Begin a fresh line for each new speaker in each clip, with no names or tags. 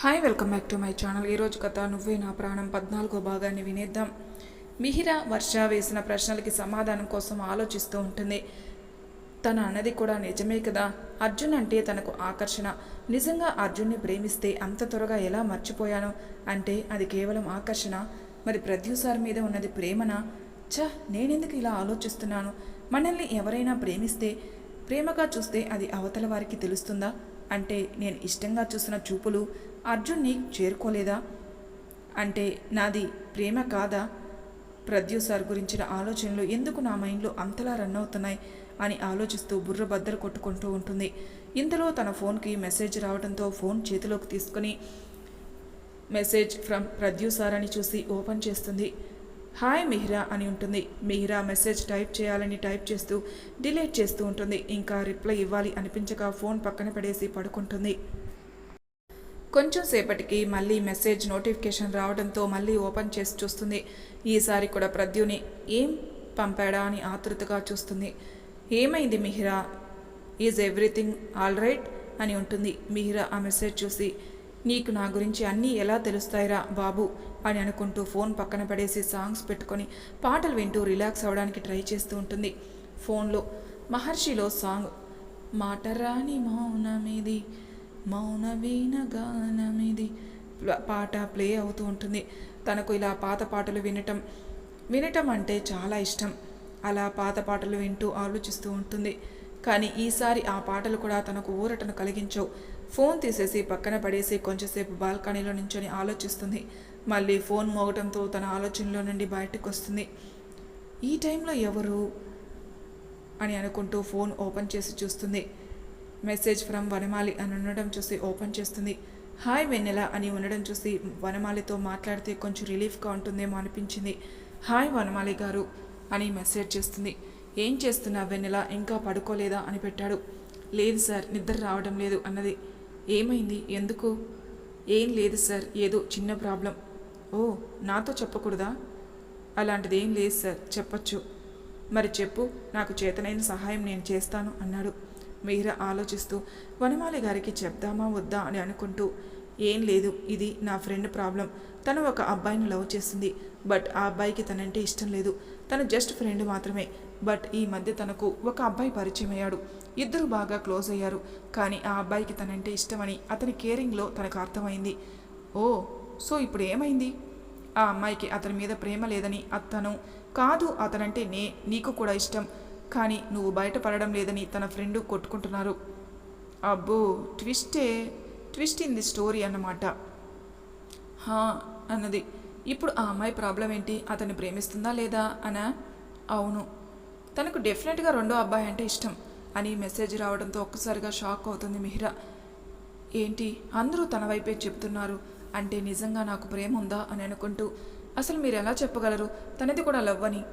Hi welcome back to my channel. ఈరోజు కథ నువ్వే నా ప్రాణం పద్నాలుగో భాగాన్ని వినేద్దాం. మిహిర వర్ష వేసిన ప్రశ్నలకి సమాధానం కోసం ఆలోచిస్తూ ఉంటుంది. తన అన్నది కూడా నిజమే కదా? అర్జున్ అంటే తనకు ఆకర్షణ. నిజంగా అర్జున్ని ప్రేమిస్తే అంత త్వరగా ఎలా మర్చిపోయాను? అంటే అది కేవలం ఆకర్షణ? మరి ప్రత్యూసార్ మీద ఉన్నది ప్రేమనా? ఛ నేనెందుకు ఇలా ఆలోచిస్తున్నాను? మనల్ని ఎవరైనా ప్రేమిస్తే ప్రేమగా చూస్తే అది అవతల వారికి తెలుస్తుందా? అంటే నేను ఇష్టంగా చూసిన చూపులు అర్జున్ని చేరుకోలేదా? అంటే నాది ప్రేమ కాదా? ప్రద్యూసార్ గురించిన ఆలోచనలు ఎందుకు నా మైండ్లో అంతలా రన్ అవుతున్నాయి అని ఆలోచిస్తూ బుర్ర బద్దలు కొట్టుకుంటూ ఉంటుంది. ఇంతలో తన ఫోన్కి మెసేజ్ రావడంతో ఫోన్ చేతిలోకి తీసుకుని మెసేజ్ ఫ్రమ్ ప్రద్యూసార్ అని చూసి ఓపెన్ చేస్తుంది. హాయ్ మిహిరా అని ఉంటుంది. మిహిరా మెసేజ్ టైప్ చేయాలని టైప్ చేస్తూ డిలీట్ చేస్తూ ఉంటుంది. ఇంకా రిప్లై ఇవ్వాలి అనిపించక ఫోన్ పక్కన పడేసి పడుకుంటుంది. కొంచెం సేపటికి మళ్ళీ మెసేజ్ నోటిఫికేషన్ రావడంతో మళ్ళీ ఓపెన్ చేసి చూస్తుంది. ఈసారి కూడా ప్రద్యుని ఏం పంపాడా అని ఆతృతగా చూస్తుంది. ఏమైంది Mihira? Is everything all right? అని ఉంటుంది. మిహిరా ఆ మెసేజ్ చూసి నీకు నా గురించి అన్నీ ఎలా తెలుస్తాయిరా బాబు? అని అనుకుంటూ ఫోన్ పక్కన పడేసి సాంగ్స్ పెట్టుకొని పాటలు వింటూ రిలాక్స్ అవ్వడానికి ట్రై చేస్తూ ఉంటుంది. ఫోన్లో మహర్షిలో సాంగ్ మాటరాని మౌనమిది మౌన వీణ గానమిది పాట ప్లే అవుతూ ఉంటుంది. తనకు ఇలా పాత పాటలు వినటం వినటం అంటే చాలా ఇష్టం. అలా పాత పాటలు వింటూ ఆలోచిస్తూ ఉంటుంది. కానీ ఈసారి ఆ పాటలు కూడా తనకు ఊరటను కలిగించవు. ఫోన్ తీసేసి పక్కన పడేసి కొంచెంసేపు బాల్కనీలో నుంచొని ఆలోచిస్తుంది. మళ్ళీ ఫోన్ మోగటంతో తన ఆలోచనలో నుండి బయటకు వస్తుంది ఈ టైంలో ఎవరు? అని అనుకుంటూ ఫోన్ ఓపెన్ చేసి చూస్తుంది. మెసేజ్ ఫ్రమ్ వనమాలి అని ఉండడం చూసి ఓపెన్ చేస్తుంది. హాయ్ వెన్నెల అని ఉండడం చూసి వనమాలితో మాట్లాడితే కొంచెం రిలీఫ్గా ఉంటుందేమో అనిపించింది. హాయ్ వనమాలి గారు అని మెసేజ్ చేస్తుంది. ఏం చేస్తున్నా వెన్నెల? ఇంకా పడుకోలేదా? అని పెట్టాడు. లేదు సార్ నిద్ర రావడం లేదు అన్నది. ఏమైంది? ఎందుకు? ఏం లేదు సార్ ఏదో చిన్న ప్రాబ్లం. ఓ నాతో చెప్పకూడదా? అలాంటిది ఏం లేదు సార్ చెప్పచ్చు. మరి చెప్పు నాకు చేతనైన సహాయం నేను చేస్తాను అన్నాడు. మీరా ఆలోచిస్తూ వనమాలి గారికి చెప్దామా వద్దా అని అనుకుంటూ ఏం లేదు ఇది నా ఫ్రెండ్ ప్రాబ్లం. తను ఒక అబ్బాయిని లవ్ చేసింది బట్ ఆ అబ్బాయికి తనంటే ఇష్టం లేదు. తను జస్ట్ ఫ్రెండ్ మాత్రమే. బట్ ఈ మధ్య తనకు ఒక అబ్బాయి పరిచయం అయ్యాడు. ఇద్దరు బాగా క్లోజ్ అయ్యారు. కానీ ఆ అబ్బాయికి తనంటే ఇష్టమని అతని కేరింగ్లో తనకు అర్థమైంది. ఓ సో ఇప్పుడు ఏమైంది? ఆ అమ్మాయికి అతని మీద ప్రేమ లేదని అతను కాదు అతనంటే నే నీకు కూడా ఇష్టం. కానీ నువ్వు బయటపడడం లేదని తన ఫ్రెండు కొట్టుకుంటున్నారు. అబ్బో ట్విస్టే ట్విస్ట్ ఇన్ ది స్టోరీ అన్నమాట. హా అన్నది. ఇప్పుడు ఆ అమ్మాయి ప్రాబ్లం ఏంటి? అతన్ని ప్రేమిస్తుందా లేదా? అనా? అవును. తనకు డెఫినెట్గా రెండో అబ్బాయి అంటే ఇష్టం. అని మెసేజ్ రావడంతో ఒక్కసారిగా షాక్ అవుతుంది మిహిరా. ఏంటి? అందరూ తన వైపే చెప్తున్నారు. అంటే నిజంగా నాకు ప్రేమ ఉందా? అని అనుకుంటూ. అసలు మీరు ఎలా చెప్పగలరు? తనది కూడా లవ్ అని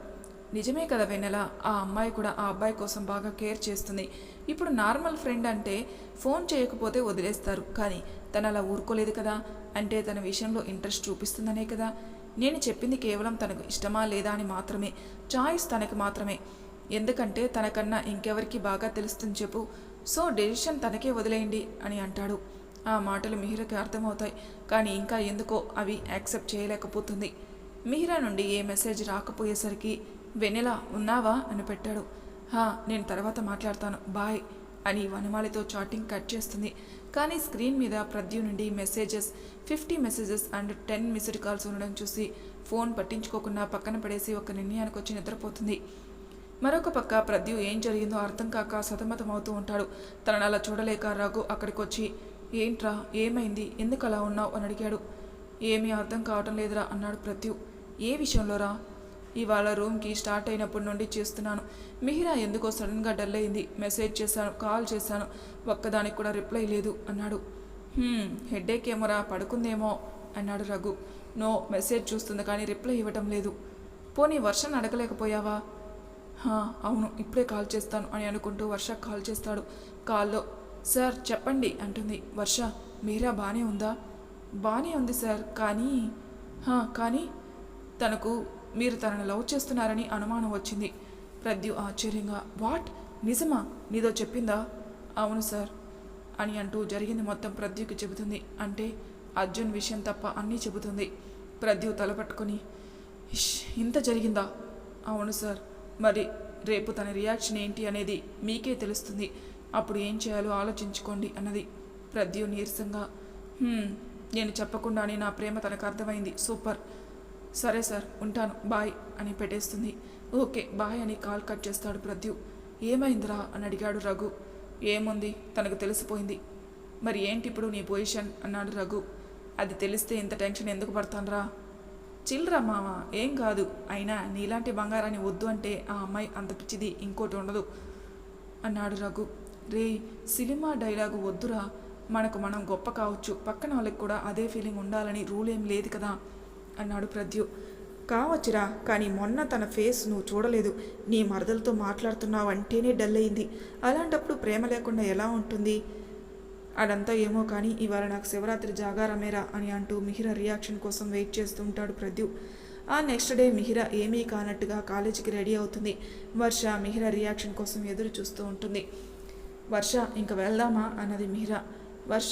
నిజమే కదా వెన్నెల? ఆ అమ్మాయి కూడా ఆ అబ్బాయి కోసం బాగా కేర్ చేస్తుంది. ఇప్పుడు నార్మల్ ఫ్రెండ్ అంటే ఫోన్ చేయకపోతే వదిలేస్తారు. కానీ తను అలా ఊరుకోలేదు కదా? అంటే తన విషయంలో ఇంట్రెస్ట్ చూపిస్తుందనే కదా? నేను చెప్పింది కేవలం తనకు ఇష్టమా లేదా అని మాత్రమే. చాయిస్ తనకి మాత్రమే. ఎందుకంటే తనకన్నా ఇంకెవరికి బాగా తెలుస్తుంది చెప్పు. సో డెసిషన్ తనకే వదిలేయండి అని అంటాడు. ఆ మాటలు మిహిరకి అర్థమవుతాయి. కానీ ఇంకా ఎందుకో అవి యాక్సెప్ట్ చేయలేకపోతుంది. మిహిరా నుండి ఏ మెసేజ్ రాకపోయేసరికి వెన్నెల ఉన్నావా? అని పెట్టాడు. హా నేను తర్వాత మాట్లాడతాను. బాయ్ అని వనమాలితో చాటింగ్ కట్ చేస్తుంది. కానీ స్క్రీన్ మీద ప్రద్యు నుండి messages fifty messages and ten missed calls ఉండడం చూసి ఫోన్ పట్టించుకోకుండా పక్కన పడేసి ఒక నిర్ణయానికి వచ్చి నిద్రపోతుంది. మరొక పక్క ప్రద్యు ఏం జరిగిందో అర్థం కాక సతమతం అవుతూ ఉంటాడు. తనను అలా చూడలేక రఘు అక్కడికి వచ్చి ఏంట్రా? ఏమైంది? ఎందుకు అలా ఉన్నావు? అని అడిగాడు. ఏమీ అర్థం కావటం లేదురా అన్నాడు ప్రత్యు ఏ విషయంలోరా? ఇవాళ రూమ్కి స్టార్ట్ అయినప్పటి నుండి చేస్తున్నాను. మిహిరా ఎందుకో సడన్గా డల్ అయింది. మెసేజ్ చేశాను కాల్ చేశాను. ఒక్కదానికి కూడా రిప్లై లేదు అన్నాడు. హెడ్ఏక్ ఏమోరా పడుకుందేమో అన్నాడు రఘు. నో మెసేజ్ చూస్తుంది కానీ రిప్లై ఇవ్వటం లేదు. పోనీ వర్షం అడగలేకపోయావా? అవును ఇప్పుడే కాల్ చేస్తాను అని అనుకుంటూ వర్ష కాల్ చేస్తాడు. కాల్లో సార్ చెప్పండి అంటుంది. వర్ష మీరా బాగానే ఉందా? బాగానే ఉంది సార్ కానీ కానీ తనకు మీరు తనను లవ్ చేస్తున్నారని అనుమానం వచ్చింది. ప్రద్యు ఆశ్చర్యంగా వాట్? నిజమా? నీదో చెప్పిందా? అవును సార్ అని అంటూ జరిగింది మొత్తం ప్రద్యుకి చెబుతుంది. అంటే అర్జున్ విషయం తప్ప అన్నీ చెబుతుంది. ప్రద్యు తలపట్టుకుని ఇష్ ఇంత జరిగిందా? అవును సార్ మరి రేపు తన రియాక్షన్ ఏంటి అనేది మీకే తెలుస్తుంది. అప్పుడు ఏం చేయాలో ఆలోచించుకోండి అన్నది. ప్రద్యు నీరసంగా నేను చెప్పకుండానే నా ప్రేమ తనకు అర్థమైంది. సూపర్. సరే సార్ ఉంటాను. బాయ్ అని పెట్టేస్తుంది. ఓకే బాయ్ అని కాల్ కట్ చేస్తాడు ప్రద్యు. ఏమైందిరా అని అడిగాడు రఘు. ఏముంది? తనకు తెలిసిపోయింది. మరి ఏంటి ఇప్పుడు నీ పొజిషన్? అన్నాడు రఘు. అది తెలిస్తే ఇంత టెన్షన్ ఎందుకు పడతానరా? చిల్లరా మామ ఏం కాదు. అయినా నీలాంటి బంగారాన్ని వద్దు అంటే ఆ అమ్మాయి అంత పిచ్చిది ఇంకోటి ఉండదు అన్నాడు రఘు. రే సినిమా డైలాగు వద్దురా. మనకు మనం గొప్ప కావచ్చు. పక్కన వాళ్ళకి కూడా అదే ఫీలింగ్ ఉండాలని రూల్ ఏం లేదు కదా. అన్నాడు ప్రద్యు. కావచ్చురా కానీ మొన్న తన ఫేస్ నువ్వు చూడలేదు. నీ మరదలతో మాట్లాడుతున్నావు అంటేనే డల్ అయింది అలాంటప్పుడు ప్రేమ లేకుండా ఎలా ఉంటుంది? అదంతా ఏమో కానీ ఇవాళ నాకు శివరాత్రి జాగారమేరా అని అంటూ మిహిర రియాక్షన్ కోసం వెయిట్ చేస్తూ ఉంటాడు ప్రద్యు. ఆ నెక్స్ట్ డే మిహిర ఏమీ కానట్టుగా కాలేజీకి రెడీ అవుతుంది. వర్ష మిహిర రియాక్షన్ కోసం ఎదురు చూస్తూ ఉంటుంది. వర్ష ఇంక వెళ్దామా? అన్నది మిహిర. వర్ష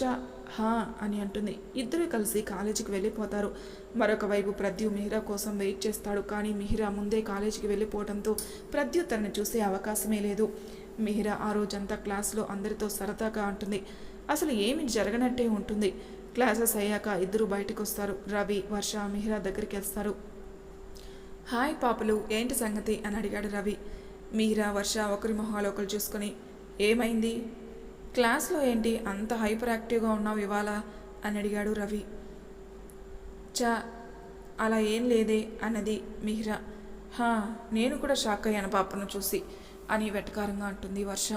హా అని అంటుంది. ఇద్దరు కలిసి కాలేజీకి వెళ్ళిపోతారు. మరొక వైపు ప్రద్యు మిహిరా కోసం వెయిట్ చేస్తాడు. కానీ మిహిరా ముందే కాలేజీకి వెళ్ళిపోవడంతో ప్రద్యు తనను చూసే అవకాశమే లేదు. మిహిరా ఆ రోజంతా క్లాస్లో అందరితో సరదాగా ఉంటుంది అసలు ఏమి జరగనట్టే ఉంటుంది. క్లాసెస్ అయ్యాక ఇద్దరు బయటకు వస్తారు రవి వర్ష మిహిరా దగ్గరికి వస్తారు. హాయ్ పాపలు ఏంటి సంగతి? అని అడిగాడు రవి. మీరా వర్ష ఒకరి మొహాలు ఒకరు చూసుకొని ఏమైంది? క్లాస్లో ఏంటి? అంత హైపర్ యాక్టివ్గా ఉన్నావు ఇవాళ? అని అడిగాడు రవి. చా అలా ఏం లేదే అన్నది మిహిరా. హా నేను కూడా షాక్ అయ్యాను పాపను చూసి అని వెటకారంగా అంటుంది వర్ష.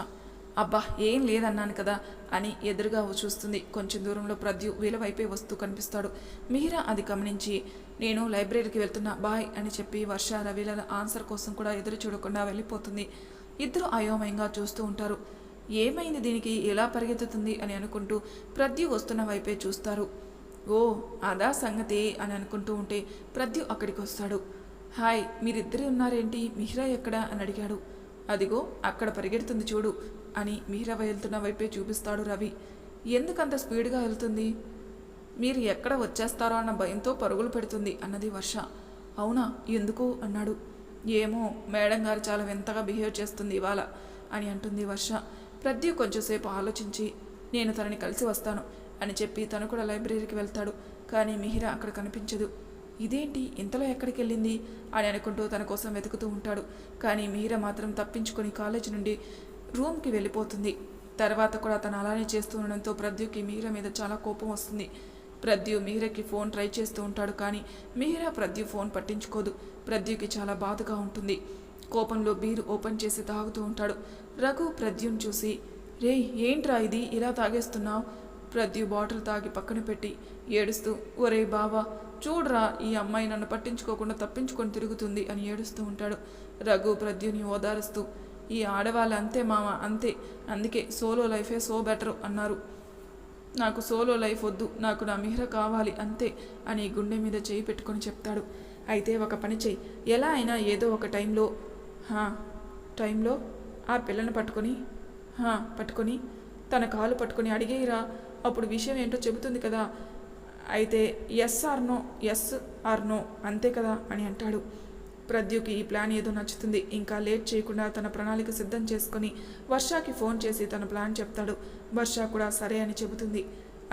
అబ్బా ఏం లేదన్నాను కదా అని ఎదురుగా చూస్తుంది. కొంచెం దూరంలో ప్రద్యు వీళ్ళ వైపే వస్తూ కనిపిస్తాడు. మిహిరా అది గమనించి నేను లైబ్రరీకి వెళ్తున్నా బాయ్ అని చెప్పి వర్ష రవిల ఆన్సర్ కోసం కూడా ఎదురు చూడకుండా వెళ్ళిపోతుంది. ఇద్దరు అయోమయంగా చూస్తూ ఉంటారు. ఏమైంది దీనికి? ఎలా పరిగెత్తుతుంది? అని అనుకుంటూ ప్రద్యు వస్తున్న వైపే చూస్తారు. ఓ అదా సంగతి అని అనుకుంటూ ఉంటే ప్రద్యు అక్కడికి వస్తాడు. హాయ్ మీరిద్దరే ఉన్నారేంటి? మిహిరా ఎక్కడ? అని అడిగాడు. అదిగో అక్కడ పరిగెడుతుంది చూడు అని మిహిరా వెళ్తున్న వైపే చూపిస్తాడు రవి. ఎందుకంత స్పీడ్గా వెళ్తుంది? మీరు ఎక్కడ వచ్చేస్తారో అన్న భయంతో పరుగులు పెడుతుంది అన్నది వర్ష. అవునా? ఎందుకు? అన్నాడు. ఏమో మేడం గారు చాలా వింతగా బిహేవ్ చేస్తుంది ఇవాళ అని అంటుంది వర్ష. ప్రద్యు కొంచెంసేపు ఆలోచించి నేను తనని కలిసి వస్తాను అని చెప్పి తను కూడా లైబ్రరీకి వెళ్తాడు. కానీ మిహిర అక్కడ కనిపించదు. ఇదేంటి? ఇంతలో ఎక్కడికి వెళ్ళింది? అని అనుకుంటూ తన కోసం వెతుకుతూ ఉంటాడు. కానీ మిహిర మాత్రం తప్పించుకొని కాలేజీ నుండి రూమ్కి వెళ్ళిపోతుంది. తర్వాత కూడా తను అలానే చేస్తూ ఉండడంతో ప్రద్యుకి మిహిర మీద చాలా కోపం వస్తుంది. ప్రద్యు మిహిరకి ఫోన్ ట్రై చేస్తూ ఉంటాడు కానీ మిహిర ప్రద్యు ఫోన్ పట్టించుకోదు. ప్రద్యుకి చాలా బాధగా ఉంటుంది. కోపంలో బీరు ఓపెన్ చేసి తాగుతూ ఉంటాడు. రఘు ప్రద్యుని చూసి రే ఏంట్రా ఇది? ఇలా తాగేస్తున్నావు? ప్రద్యు బాటిల్ తాగి పక్కన పెట్టి ఏడుస్తూ ఒరే బావా చూడరా ఈ అమ్మాయి నన్ను పట్టించుకోకుండా తప్పించుకొని తిరుగుతుంది అని ఏడుస్తూ ఉంటాడు రఘు ప్రద్యుని ఓదారుస్తూ. ఈ ఆడవాళ్ళు అంతే మామ అంతే. అందుకే సోలో లైఫే సో బెటర్ అన్నారు. నాకు సోలో లైఫ్ వద్దు నాకు నా మిహ్ర కావాలి అంతే అని గుండె మీద చేయి పెట్టుకొని చెప్తాడు. అయితే ఒక పని చెయ్యి ఎలా అయినా ఏదో ఒక టైంలో హా టైంలో ఆ పిల్లని పట్టుకొని హా పట్టుకొని తన కాలు పట్టుకొని అడిగేయిరా అప్పుడు విషయం ఏంటో చెబుతుంది కదా. అయితే ఎస్ ఆర్నో ఎస్ ఆర్నో అంతే కదా అని అంటాడు. ప్రద్యుకి ఈ ప్లాన్ ఏదో నచ్చుతుంది. ఇంకా లేట్ చేయకుండా తన ప్రణాళిక సిద్ధం చేసుకొని వర్షాకి ఫోన్ చేసి తన ప్లాన్ చెప్తాడు. వర్ష కూడా సరే అని చెబుతుంది.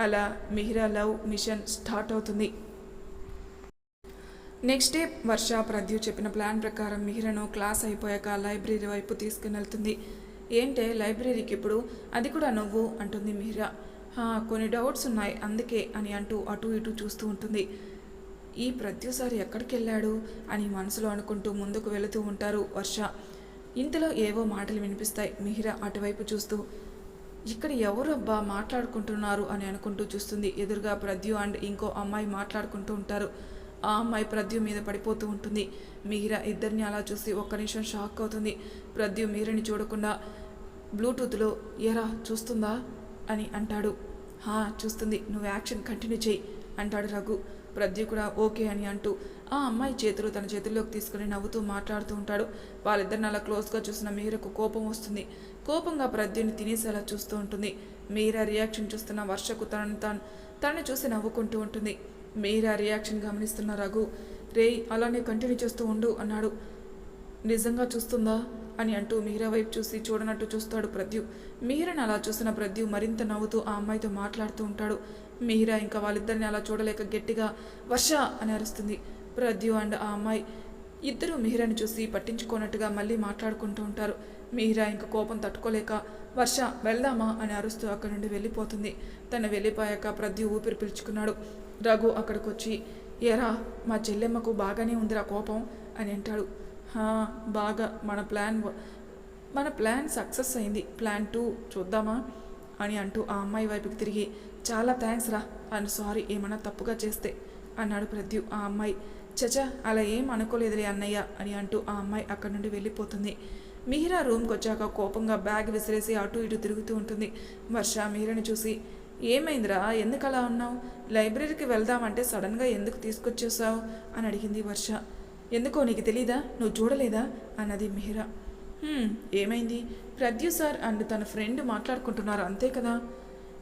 అలా మిహిరా లవ్ మిషన్ స్టార్ట్ అవుతుంది. నెక్స్ట్ డే వర్ష ప్రద్యు చెప్పిన ప్లాన్ ప్రకారం మిహిరను క్లాస్ అయిపోయాక లైబ్రరీ వైపు తీసుకుని వెళ్తుంది. ఏంటే లైబ్రరీకి ఇప్పుడు అది కూడా నువ్వు అంటుంది మిహిర. కొన్ని డౌట్స్ ఉన్నాయి అందుకే అని అంటూ అటు ఇటు చూస్తూ ఉంటుంది. ఈ ప్రత్యుసారి ఎక్కడికి వెళ్ళాడు అని మనసులో అనుకుంటూ ముందుకు వెళుతూ ఉంటారు వర్ష. ఇంతలో ఏవో మాటలు వినిపిస్తాయి మిహిర అటువైపు చూస్తూ. ఇక్కడ ఎవరబ్బా మాట్లాడుకుంటున్నారు అని అనుకుంటూ చూస్తుంది. ఎదురుగా ప్రద్యు అండ్ ఇంకో అమ్మాయి మాట్లాడుకుంటూ ఉంటారు. ఆ అమ్మాయి ప్రద్యు మీద పడిపోతూ ఉంటుంది. మీరా ఇద్దరిని అలా చూసి ఒక్క నిమిషం షాక్ అవుతుంది. ప్రద్యు మీరని చూడకుండా బ్లూటూత్లో ఎరా చూస్తుందా? అని అంటాడు. హా చూస్తుంది. నువ్వు యాక్షన్ కంటిన్యూ చేయి అంటాడు రఘు. ప్రద్యు కూడా ఓకే అని అంటూ ఆ అమ్మాయి చేతులు తన చేతుల్లోకి తీసుకుని నవ్వుతూ మాట్లాడుతూ ఉంటాడు. వాళ్ళిద్దరిని అలా క్లోజ్గా చూసిన మీరకు కోపం వస్తుంది. కోపంగా ప్రద్యుని తినేసేలా చూస్తూ ఉంటుంది. మీరా రియాక్షన్ చూస్తున్న వర్షకు తనను తాను తనని చూసి నవ్వుకుంటూ ఉంటుంది. మీరా రియాక్షన్ గమనిస్తున్న రఘు రేయ్ అలానే కంటిన్యూ చేస్తూ ఉండు అన్నాడు. నిజంగా చూస్తుందా? అని అంటూ మీరా వైపు చూసి చూడనట్టు చూస్తాడు ప్రద్యు. మీరని అలా చూసిన ప్రద్యు మరింత నవ్వుతూ ఆ అమ్మాయితో మాట్లాడుతూ ఉంటాడు. మీరా ఇంకా వాళ్ళిద్దరిని అలా చూడలేక గట్టిగా వర్ష అని అరుస్తుంది. ప్రద్యు అండ్ ఆ అమ్మాయి ఇద్దరు మిహిరాని చూసి పట్టించుకోనట్టుగా మళ్ళీ మాట్లాడుకుంటూ ఉంటారు. మిహిరా ఇంకా కోపం తట్టుకోలేక వర్ష వెళ్దామా అని అరుస్తూ అక్కడి నుండి వెళ్ళిపోతుంది. తను వెళ్ళిపోయాక ప్రద్యు ఊపిరి పిలుచుకున్నాడు. రఘు అక్కడికి వచ్చి ఎరా మా చెల్లెమ్మకు బాగానే ఉందిరా కోపం అని అంటాడు. "హా, బాగా. మన ప్లాన్ మన ప్లాన్ సక్సెస్ అయింది. ప్లాన్ టూ చూద్దామా అని అంటూ ఆ అమ్మాయి వైపుకి తిరిగి చాలా థ్యాంక్స్ రా. అని సారీ. ఏమన్నా తప్పుగా చేస్తే అన్నాడు ప్రద్యు ఆ అమ్మాయి. చచా అలా ఏం అనుకోలేదులే అన్నయ్య అని అంటూ ఆ అమ్మాయి అక్కడి నుండి వెళ్ళిపోతుంది. మిహిరా రూమ్కి వచ్చాక కోపంగా బ్యాగ్ విసిరేసి అటు ఇటు తిరుగుతూ ఉంటుంది. వర్ష మిహిరని చూసి ఏమైందిరా? ఎందుకు అలా ఉన్నావు? లైబ్రరీకి వెళ్దామంటే సడన్గా ఎందుకు తీసుకొచ్చేసావు? అని అడిగింది వర్ష. ఎందుకో నీకు తెలీదా? నువ్వు చూడలేదా? అన్నది మిహిరా ఏమైంది? ప్రద్యు సార్ అండ్ తన ఫ్రెండ్ మాట్లాడుకుంటున్నారు అంతే కదా?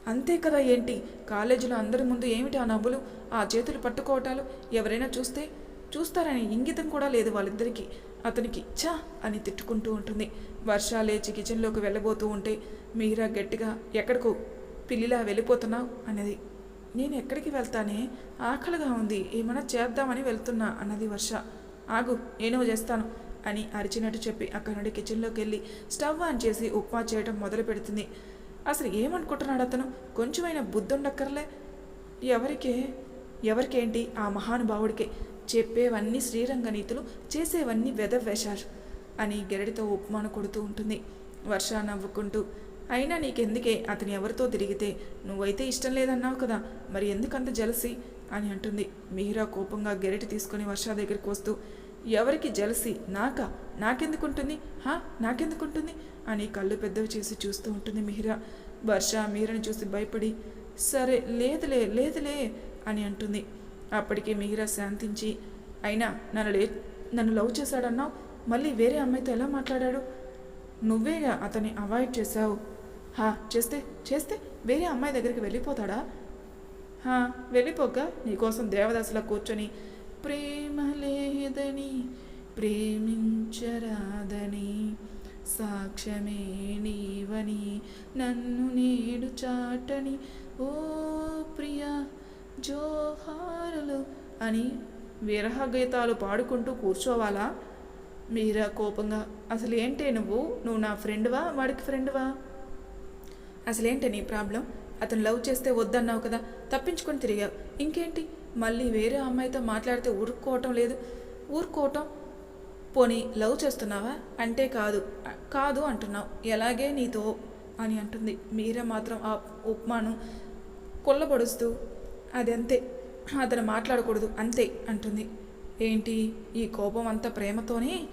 అంతే కదా ఏంటి? కాలేజీలో అందరి ముందు ఏమిటి ఆ నవ్వులు? ఆ చేతులు పట్టుకోవటాలు? ఎవరైనా చూస్తే? చూస్తారని ఇంగితం కూడా లేదు వాళ్ళిద్దరికీ. అతనికి ఇచ్చా అని తిట్టుకుంటూ ఉంటుంది. వర్ష లేచి కిచెన్లోకి వెళ్ళబోతూ ఉంటే మీరా గట్టిగా ఎక్కడికో పిల్లిలా వెళ్ళిపోతున్నావు? అనేది. నేను ఎక్కడికి వెళ్తానే? ఆకలిగా ఉంది. ఏమైనా చేద్దామని వెళ్తున్నా అన్నది వర్ష. ఆగు నేను చేస్తాను అని అరిచినట్టు చెప్పి అక్కడి నుండి కిచెన్లోకి వెళ్ళి స్టవ్ ఆన్ చేసి ఉప్మా చేయడం మొదలు పెడుతుంది. అసలు ఏమనుకుంటున్నాడు అతను? కొంచెమైనా బుద్ధి ఉండక్కర్లే ఎవరికే? ఎవరికేంటి? ఆ మహానుభావుడికే. చెప్పేవన్నీ శ్రీరంగ నీతులు చేసేవన్నీ వెదవేశారు అని గెరడితో ఉపమాన కొడుతూ ఉంటుంది. వర్ష నవ్వుకుంటూ అయినా నీకెందుకే అతను ఎవరితో తిరిగితే? నువ్వైతే ఇష్టం లేదన్నావు కదా మరి ఎందుకంత జలసి? అని అంటుంది. మిహిరా కోపంగా గెరటి తీసుకొని వర్ష దగ్గరికి వస్తూ ఎవరికి జలసి? నాకా? నాకెందుకుంటుంది? హా? నాకెందుకుంటుంది? అని కళ్ళు పెద్దవి చేసి చూస్తూ ఉంటుంది మిహిరా వర్ష మీరని చూసి భయపడి సరే లేదులే లేదులే అని అంటుంది. అప్పటికి మిహిరా శాంతించి అయినా నన్ను లే నన్ను లవ్ చేశాడన్నావు? మళ్ళీ వేరే అమ్మాయితో ఎలా మాట్లాడాడు? నువ్వేగా అతన్ని అవాయిడ్ చేశావు. హా చేస్తే చేస్తే వేరే అమ్మాయి దగ్గరికి వెళ్ళిపోతాడా? హా వెళ్ళిపోక నీకోసం దేవదాసులా కూర్చొని ప్రేమ లేదని ప్రేమించరాదని సాక్ష్యమే నీవని నన్ను నేడు చాటని ఓ ప్రియా జోహారులు అని విరహ గీతాలు పాడుకుంటూ కూర్చోవాలా? మీరా కోపంగా అసలు ఏంటే నువ్వు? నువ్వు నా ఫ్రెండ్వా? వాడికి ఫ్రెండ్వా? అసలేంటి నీ ప్రాబ్లం? అతను లవ్ చేస్తే వద్దన్నావు కదా తప్పించుకొని తిరిగావు. ఇంకేంటి? మళ్ళీ వేరే అమ్మాయితో మాట్లాడితే ఊరుకోవటం లేదు. ఊరుకోవటం? పోనీ లవ్ చేస్తున్నావా? అంటే కాదు. కాదు అంటున్నావు. ఎలాగే నీతో? అని అంటుంది. మీరే మాత్రం ఆ ఉప్మాను కొల్లబడుస్తూ అదంతే. అతను మాట్లాడకూడదు అంతే అంటుంది. ఏంటి ఈ కోపం అంతా ప్రేమతోనే?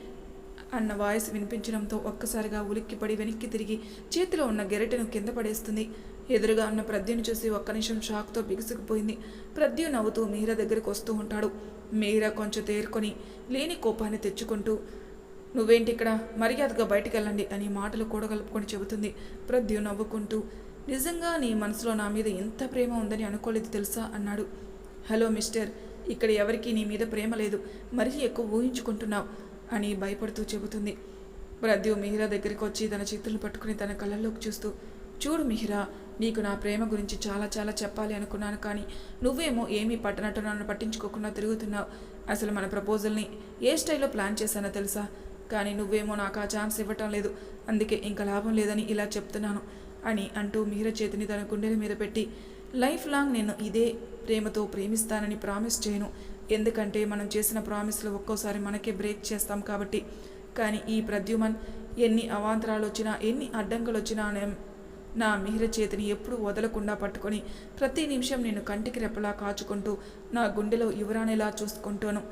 అన్న వాయిస్ వినిపించడంతో ఒక్కసారిగా ఉలిక్కిపడి వెనక్కి తిరిగి చేతిలో ఉన్న గెరటెను కింద పడేస్తుంది. ఎదురుగా ఉన్న ప్రద్యుని చూసి ఒక్క నిమిషం షాక్తో బిగుసుకుపోయింది. ప్రద్యు నవ్వుతూ మీరా దగ్గరికి వస్తూ ఉంటాడు. మీరా కొంచెం తేరుకొని లేని కోపాన్ని తెచ్చుకుంటూ నువ్వేంటి ఇక్కడ? మర్యాదగా బయటికి వెళ్ళండి అని మాటలు కూడగలుపుకొని చెబుతుంది. ప్రద్యు నవ్వుకుంటూ నిజంగా నీ మనసులో నా మీద ఎంత ప్రేమ ఉందని అనుకోలేదు తెలుసా? అన్నాడు. హలో మిస్టర్ ఇక్కడ ఎవరికీ నీ మీద ప్రేమ లేదు. మరీ ఎక్కువ ఊహించుకుంటున్నావు అని భయపడుతూ చెబుతుంది. ప్రద్యు మిహిరా దగ్గరికి వచ్చి తన చేతులను పట్టుకుని తన కళ్ళల్లోకి చూస్తూ చూడు మిహిరా నీకు నా ప్రేమ గురించి చాలా చాలా చెప్పాలి అనుకున్నాను కానీ నువ్వేమో ఏమీ పట్టనట్టు నన్ను పట్టించుకోకుండా తిరుగుతున్నావు. అసలు మన ప్రపోజల్ని ఏ స్టైల్లో ప్లాన్ చేశానో తెలుసా? కానీ నువ్వేమో నాకు ఆ ఛాన్స్ ఇవ్వటం లేదు. అందుకే ఇంకా లాభం లేదని ఇలా చెప్తున్నాను. అని అంటూ మీర చేతిని తన గుండెల మీద పెట్టి లైఫ్ లాంగ్ నేను ఇదే ప్రేమతో ప్రేమిస్తానని ప్రామిస్ చేయను. ఎందుకంటే మనం చేసిన ప్రామిస్లు ఒక్కోసారి మనకే బ్రేక్ చేస్తాం కాబట్టి. కానీ ఈ ప్రద్యుమన్ ఎన్ని అవాంతరాలు వచ్చినా ఎన్ని అడ్డంకులు వచ్చినా నా మిహిర చేతిని ఎప్పుడూ వదలకుండా పట్టుకొని ప్రతి నిమిషం నేను కంటికి రెప్పలా కాచుకుంటూ నా గుండెలో యువరానేలా చూసుకుంటాను.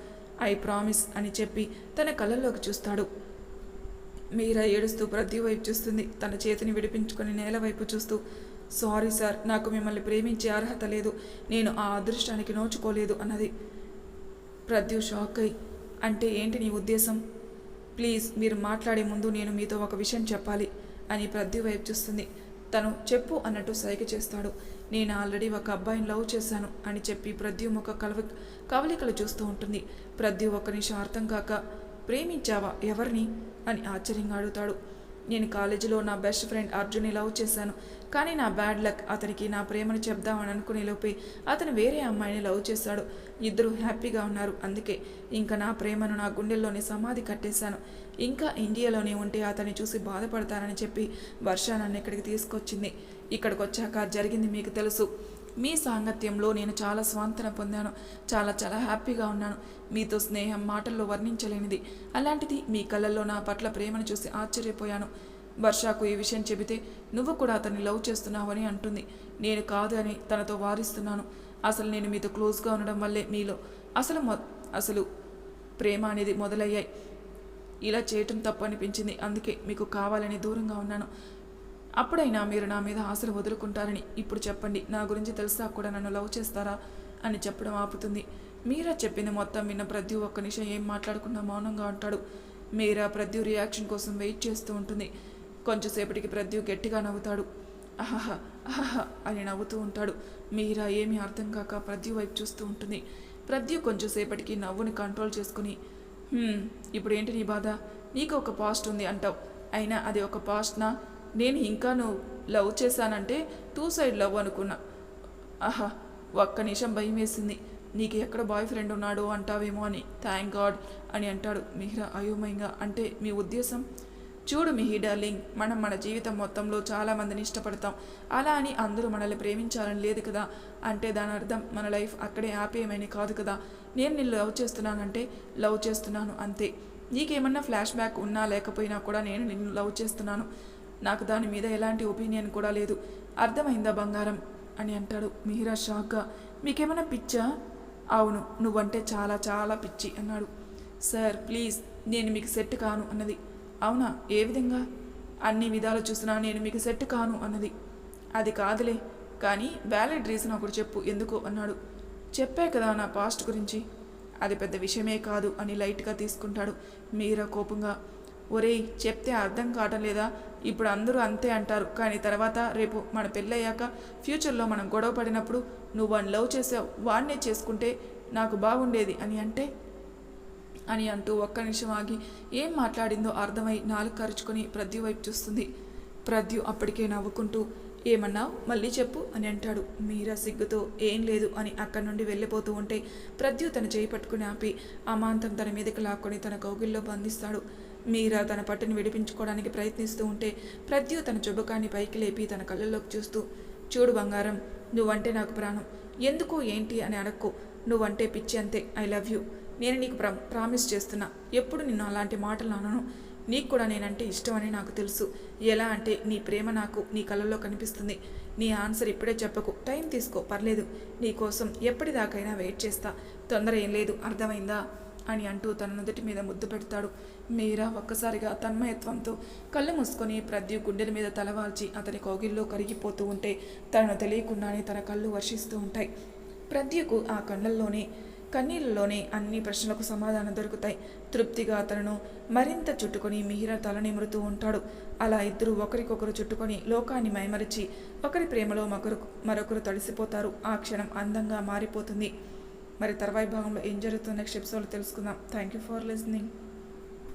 ఐ ప్రామిస్ అని చెప్పి తన కళ్ళల్లోకి చూస్తాడు. మీరా ఏడుస్తూ ప్రతి వైపు చూస్తుంది. తన చేతిని విడిపించుకొని నేల వైపు చూస్తూ సారీ సార్ నాకు మిమ్మల్ని ప్రేమించే అర్హత లేదు. నేను ఆ అదృష్టానికి నోచుకోలేదు అన్నది. ప్రద్యు షాక్ అయి అంటే ఏంటి నీ ఉద్దేశం? ప్లీజ్ మీరు మాట్లాడే ముందు నేను మీతో ఒక విషయం చెప్పాలి అని ప్రద్యు వైపు చూస్తుంది. తను చెప్పు అన్నట్టు సైగ చేస్తాడు. నేను ఆల్రెడీ ఒక అబ్బాయిని లవ్ చేశాను అని చెప్పి ప్రద్యు ఒక కలవ కవలికలు చూస్తూ ఉంటుంది. ప్రద్యు ఒక నిమిషం అర్థం కాక ప్రేమించావా? ఎవరిని? అని ఆశ్చర్యంగా అడుగుతాడు. నేను కాలేజీలో నా బెస్ట్ ఫ్రెండ్ అర్జున్ని లవ్ చేశాను. కానీ నా బ్యాడ్ లక్ అతనికి నా ప్రేమను చెప్దామని అనుకునే లోపే అతను వేరే అమ్మాయిని లవ్ చేశాడు. ఇద్దరు హ్యాపీగా ఉన్నారు. అందుకే ఇంకా నా ప్రేమను నా గుండెల్లోనే సమాధి కట్టేశాను. ఇంకా ఇండియాలోనే ఉంటే అతన్ని చూసి బాధపడతానని చెప్పి వర్ష నన్ను ఇక్కడికి తీసుకొచ్చింది. ఇక్కడికి వచ్చాక జరిగింది మీకు తెలుసు. మీ సాంగత్యంలో నేను చాలా స్వాంతన పొందాను. చాలా చాలా హ్యాపీగా ఉన్నాను. మీతో స్నేహం మాటల్లో వర్ణించలేనిది. అలాంటిది మీ కళ్ళల్లో నా పట్ల ప్రేమను చూసి ఆశ్చర్యపోయాను. వర్షాకు ఈ విషయం చెబితే నువ్వు కూడా అతన్ని లవ్ చేస్తున్నావని అంటుంది. నేను కాదు అని తనతో వారిస్తున్నాను అసలు నేను మీతో క్లోజ్గా ఉండడం వల్లే మీలో అసలు మొ అసలు ప్రేమ అనేది మొదలయ్యాయి. ఇలా చేయటం తప్పు అనిపించింది. అందుకే మీకు కావాలని దూరంగా ఉన్నాను. అప్పుడైనా మీరు నా మీద ఆశలు వదులుకుంటారని ఇప్పుడు చెప్పండి. నా గురించి తెలుసా కూడా నన్ను లవ్ చేస్తారా అని చెప్పడం ఆపుతుంది. మీరా చెప్పింది మొత్తం విన్న ప్రద్యు ఒక్క నిమిషం ఏం మాట్లాడకుండా మౌనంగా ఉంటాడు. మీరా ప్రద్యు రియాక్షన్ కోసం వెయిట్ చేస్తూ ఉంటుంది. కొంచెంసేపటికి ప్రద్యు గట్టిగా నవ్వుతాడు. అహహ అహహ అని నవ్వుతూ ఉంటాడు. మీరా ఏమీ అర్థం కాక ప్రద్యు వైపు చూస్తూ ఉంటుంది. ప్రద్యు కొంచెంసేపటికి నవ్వుని కంట్రోల్ చేసుకుని ఇప్పుడు ఏంటి నీ బాధ? నీకు ఒక పాస్ట్ ఉంది అంటావు. అయినా అది ఒక పాస్ట్నా? నేను ఇంకా నువ్వు లవ్ చేశానంటే టూ సైడ్ లవ్ అనుకున్నా. ఆహా ఒక్క నిమిషం భయం వేసింది. నీకు ఎక్కడ బాయ్ ఫ్రెండ్ ఉన్నాడు అంటావేమో అని. థ్యాంక్ గాడ్ అని అంటాడు మిహిరా అయోమయంగా. అంటే మీ ఉద్దేశం? చూడు మిహి డార్లింగ్ మనం మన జీవితం మొత్తంలో చాలామందిని ఇష్టపడతాం. అలా అని అందరూ మనల్ని ప్రేమించాలని లేదు కదా? అంటే దాని అర్థం మన లైఫ్ అక్కడే ఆపేయమని కాదు కదా? నేను నిన్ను లవ్ చేస్తున్నానంటే లవ్ చేస్తున్నాను అంతే. నీకేమన్నా ఫ్లాష్ బ్యాక్ ఉన్నా లేకపోయినా కూడా నేను నిన్ను లవ్ చేస్తున్నాను. నాకు దాని మీద ఎలాంటి ఒపీనియన్ కూడా లేదు. అర్థమైందా బంగారం? అని అంటాడు మిహిరా షాక్గా. మీకేమైనా పిచ్చా? అవును నువ్వంటే చాలా చాలా పిచ్చి అన్నాడు. సార్ ప్లీజ్ నేను మీకు సెట్ కాను అన్నది. అవునా? ఏ విధంగా? అన్ని విధాలు చూసినా నేను మీకు సెట్ కాను అన్నది. అది కాదులే కానీ వ్యాలిడ్ రీజన్ ఒకటి చెప్పు ఎందుకు అన్నాడు. చెప్పే కదా నా పాస్ట్ గురించి. అది పెద్ద విషయమే కాదు అని లైట్గా తీసుకుంటాడు మీరా కోపంగా. ఒరేయ్ చెప్తే అర్థం కావటం లేదా? ఇప్పుడు అందరూ అంతే అంటారు. కానీ తర్వాత రేపు మన పెళ్ళయ్యాక ఫ్యూచర్లో మనం గొడవ పడినప్పుడు నువ్వు వాడిని లవ్ చేసావు వాడినే చేసుకుంటే నాకు బాగుండేది అని అంటే? అని అంటూ ఒక్క నిమిషం ఆగి ఏం మాట్లాడిందో అర్థమై నాలుగు కరుచుకొని ప్రద్యు వైపు చూస్తుంది. ప్రద్యు అప్పటికే నవ్వుకుంటూ ఏమన్నావు? మళ్ళీ చెప్పు అని అంటాడు. మీరా సిగ్గుతో ఏం లేదు అని అక్కడి నుండి వెళ్ళిపోతూ ఉంటే ప్రద్యు తన చేయి పట్టుకుని ఆపి అమాంతం తన మీదకి లాక్కొని తన కౌగిల్లో బంధిస్తాడు. మీరా తన పట్టుని విడిపించుకోవడానికి ప్రయత్నిస్తూ ఉంటే ప్రద్యు తన చుబకాన్ని పైకి లేపి తన కళ్ళల్లోకి చూస్తూ చూడు బంగారం నువ్వంటే నాకు ప్రాణం. ఎందుకు ఏంటి అని అడక్కు. నువ్వంటే పిచ్చి అంతే. I love you. నేను నీకు ప్రా ప్రామిస్ చేస్తున్నా. ఎప్పుడు నిన్ను అలాంటి మాటలు అనను. నీకు కూడా నేనంటే ఇష్టం అని నాకు తెలుసు. ఎలా అంటే నీ ప్రేమ నాకు నీ కళ్ళల్లో కనిపిస్తుంది. నీ ఆన్సర్ ఇప్పుడే చెప్పకు. టైం తీసుకో. పర్లేదు. నీకోసం ఎప్పటిదాకైనా వెయిట్ చేస్తా. తొందర ఏం లేదు. అర్థమైందా? అని అంటూ తన నుదుటి మీద ముద్దు పెడతాడు. మీరా ఒక్కసారిగా తన్మయత్వంతో కళ్ళు మూసుకొని ప్రద్యు గుండెల మీద తలవాల్చి అతని కోగిల్లో కరిగిపోతూ ఉంటే తనను తెలియకుండానే తన కళ్ళు వర్షిస్తూ ఉంటాయి. ప్రద్యుకు ఆ కళ్ళల్లోనే కన్నీళ్ళలోనే అన్ని ప్రశ్నలకు సమాధానం దొరుకుతాయి. తృప్తిగా అతను మరింత చుట్టుకొని మిహిర తల నిమురుతూ ఉంటాడు. అలా ఇద్దరు ఒకరికొకరు చుట్టుకొని లోకాన్ని మైమరిచి ఒకరి ప్రేమలో మరొకరు మరొకరు తడిసిపోతారు. ఆ క్షణం అందంగా మారిపోతుంది. మరి తర్వాయి భాగంలో ఏం జరుగుతుందో నెక్స్ట్ ఎపిసోడ్ తెలుసుకుందాం. Thank you for listening